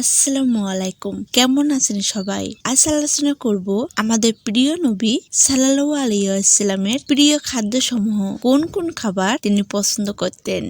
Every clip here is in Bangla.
আসসালামু আলাইকুম। কেমন আছেন সবাই? আজ আলোচনা করব আমাদের প্রিয় নবী সাল্লাল্লাহু আলাইহি ওয়াসাল্লামের প্রিয় খাদ্যসমূহ। কোন কোন খাবার তিনি পছন্দ করতেন?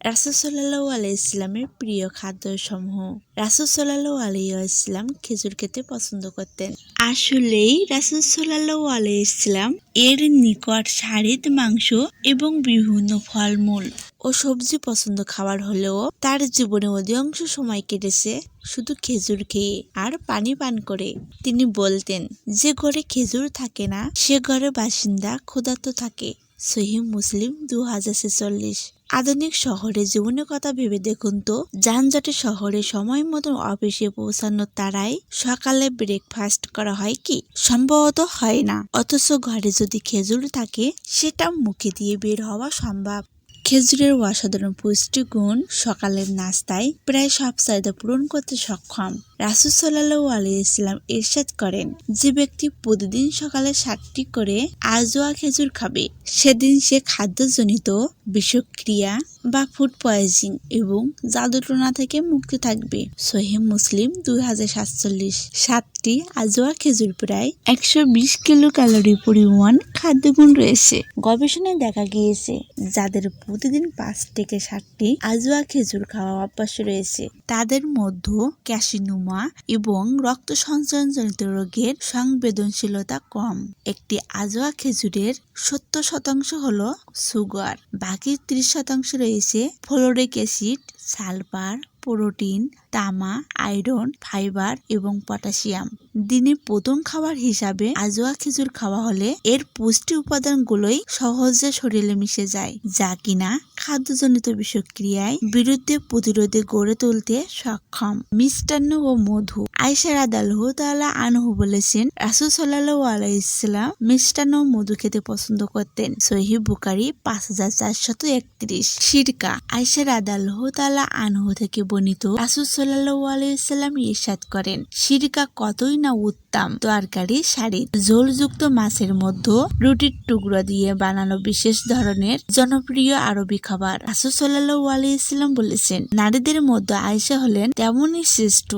রাসুল সাল্লাহু আলাইসলামের প্রিয় খাদ্যসমূহ। রাসুল সাল্লাহু আলাইসলাম খেজুর খেতে পছন্দ করতেন। আসলেই রাসুল সাল্লাহু আলাইসলাম এর নিকট শাড়িত মাংস এবং বিভিন্ন ফলমূল ও সবজি পছন্দ খাবার হলেও তার জীবনে অধিকাংশ সময় কেটেছে শুধু খেজুর খেয়ে আর পানি পান করে। তিনি বলতেন, যে ঘরে খেজুর থাকে না, সে ঘরে বাসিন্দা ক্ষুধার্ত থাকে। সহিহ মুসলিম দু হাজার ছেচল্লিশ। আধুনিক শহরে জীবনের কথা ভেবে দেখুন তো, যানজটে শহরে সময় মতন অফিসে পৌঁছানোর তারাই সকালে ব্রেকফাস্ট করা হয় কি? সম্ভবত হয় না। অথচ ঘরে যদি খেজুর থাকে, সেটা মুখে দিয়ে বের হওয়া সম্ভব। খেজুরের অসাধারণ পুষ্টিগুণ সকালের নাস্তায় প্রায় সব চাহিদা পূরণ করতে সক্ষম। রাসুল সাল্লাহ আলিয়াল্লাম ইরশাদ করেন, যে ব্যক্তি প্রতিদিন সকালে সাতটি করে আজোয়া খেজুর খাবে, সেদিন সে খাদ্যজনিত বিষক্রিয়া বা ফুড পয়জিং এবং জাদুটনা থেকে মুক্তি থাকবে। সহিহ মুসলিম দুই হাজার সাতচল্লিশ, সাতটি আজোয়া খেজুর প্রায় একশো বিশ কিলো ক্যালোরি পরিমাণ খাদ্যগুণ রয়েছে। গবেষণায় দেখা গিয়েছে, যাদের প্রতিদিন পাঁচ থেকে সাতটি আজোয়া খেজুর খাওয়া অভ্যাস রয়েছে, তাদের মধ্যে ক্যাসিনোমা এবং রক্ত সঞ্চালনজনিত রোগের সংবেদনশীলতা কম। একটি আজোয়া খেজুরের সত্তর শতাংশ হল সুগার, বাকি ত্রিশ শতাংশ রয়েছে ফ্লোরিক অ্যাসিড, সালফার, প্রোটিন, তামা, আয়রন, ফাইবার এবং পটাশিয়াম। দিনে প্রথম খাবার হিসাবে আজোয়া খেজুর খাওয়া হলে এর পুষ্টি উপাদানগুলোই সহজে শরীরে মিশে যায়, যা কিনা খাদ্যজনিত বিষক্রিয়ায় বিরুদ্ধে প্রতিরোধে গড়ে তুলতে সক্ষম। মিষ্টান্ন ও মধু আয়সা রাদালহু তাআলা আনহু বলেছেন, রাসুল সাল্লাল্লাহু আলাইহি সাল্লাম মিষ্টান্ন ও মধু খেতে পছন্দ করতেন। সহি বুকারি পাঁচ হাজার চারশত একত্রিশ। সিরকা আয়সা রাদালহু তাআলা আনহু থেকে বর্ণিত রাসুল সাল্লাল্লাহু আলাইহি সাল্লাম ইরশাদ করেন, সিরকা কতই না উত্তম, তরকারি শাড়ি ঝোলযুক্ত মাছের মধ্যে রুটির টুকরো দিয়ে বানানো বিশেষ ধরনের জনপ্রিয় আরবি খাবার। রাসুল সাল্লাল্লাহু আলি ইসলাম বলেছেন নারীদের মধ্যে আয়সা হলেন তেমনই শ্রেষ্ঠ।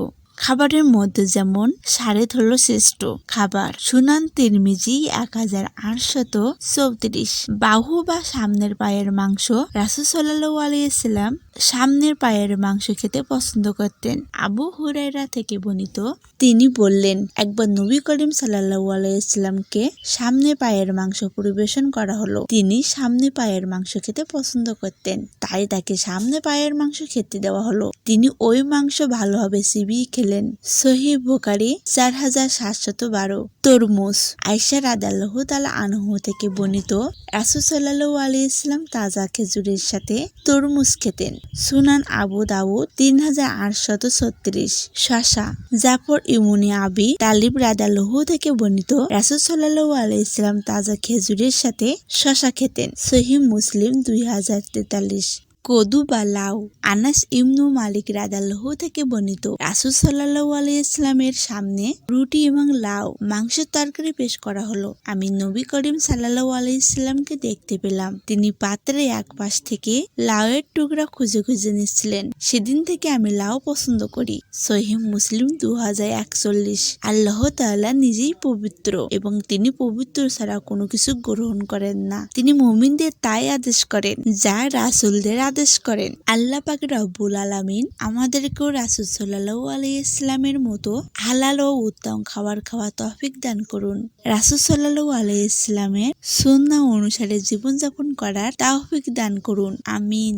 খাবারের মধ্যে যেমন সারেদ হলো শ্রেষ্ঠ খাবার, সুনান তিরমিজি এক হাজার আটশত চৌত্রিশ। বাহু বা সামনের পায়ের মাংস, রাসুল সাল্লাহ আলিয়াল্লাম সামনের পায়ের মাংস খেতে পছন্দ করতেন। আবু হুরাইরা থেকে বর্ণিত, তিনি বললেন, একবার নবী করিম সাল্লাহু আলাইসাল্লামকে সামনে পায়ের মাংস পরিবেশন করা হলো। তিনি সামনে পায়ের মাংস খেতে পছন্দ করতেন, তাই তাকে সামনে পায়ের মাংস খেতে দেওয়া হলো। তিনি ওই মাংস ভালোভাবে সিবি চিবিয়ে খেলেন সহি বোকারি চার হাজার সাতশত বারো। তরমুজ আয়সা রাদাল্লাহ তালা আনহু থেকে বর্ণিত, রাসুল সাল্লাহু আলী ইসলাম তাজা খেজুরের সাথে তরমুজ খেতেন। সুনান আবু দাউদ তিন হাজার আটশত ছত্রিশ। শশা জাফর ইমুনি আবি তালিব রাদালহু থেকে বর্ণিত, রাসুল সাল্লাহু আলাই ইসলাম তাজা খেজুরের সাথে শশা খেতেন। সহি মুসলিম দুই হাজার তেতাল্লিশ। কদু বা লাউ। আনাস ইমনু মালিক রাদাল্লাহ থেকে বর্ণিত। রাসুল সাল্লাহ আলাইসলামের সামনে রুটি এবং লাউ মাংসের তরকারি পেশ করা হলো। আমি নবী করিম সাল্লাহ আলাইসলামকে দেখতে পেলাম। তিনি পাত্রে এক পাশ থেকে লাউয়ের টুকরা খুঁজে খুঁজে নিচ্ছিলেন। সেদিন থেকে আমি লাউ পছন্দ করি। সহিম মুসলিম দু হাজার একচল্লিশ। আল্লাহ তাল্লাহ নিজেই পবিত্র এবং তিনি পবিত্র ছাড়া কোনো কিছু গ্রহণ করেন না। তিনি মুমিনদের তাই আদেশ করেন, যা রাসুলদের আদেশ করেন, আল্লাহ পাক রব্বুল আলামিন আমাদেরকেও রাসুল সাল্লাহ আলাই ইসলামের মতো হালাল ও উত্তম খাবার খাওয়া তহফিক দান করুন। রাসুল সাল্লাহ আলাই ইসলামের সুন্না অনুসারে জীবনযাপন করার তৌফিক দান করুন। আমিন।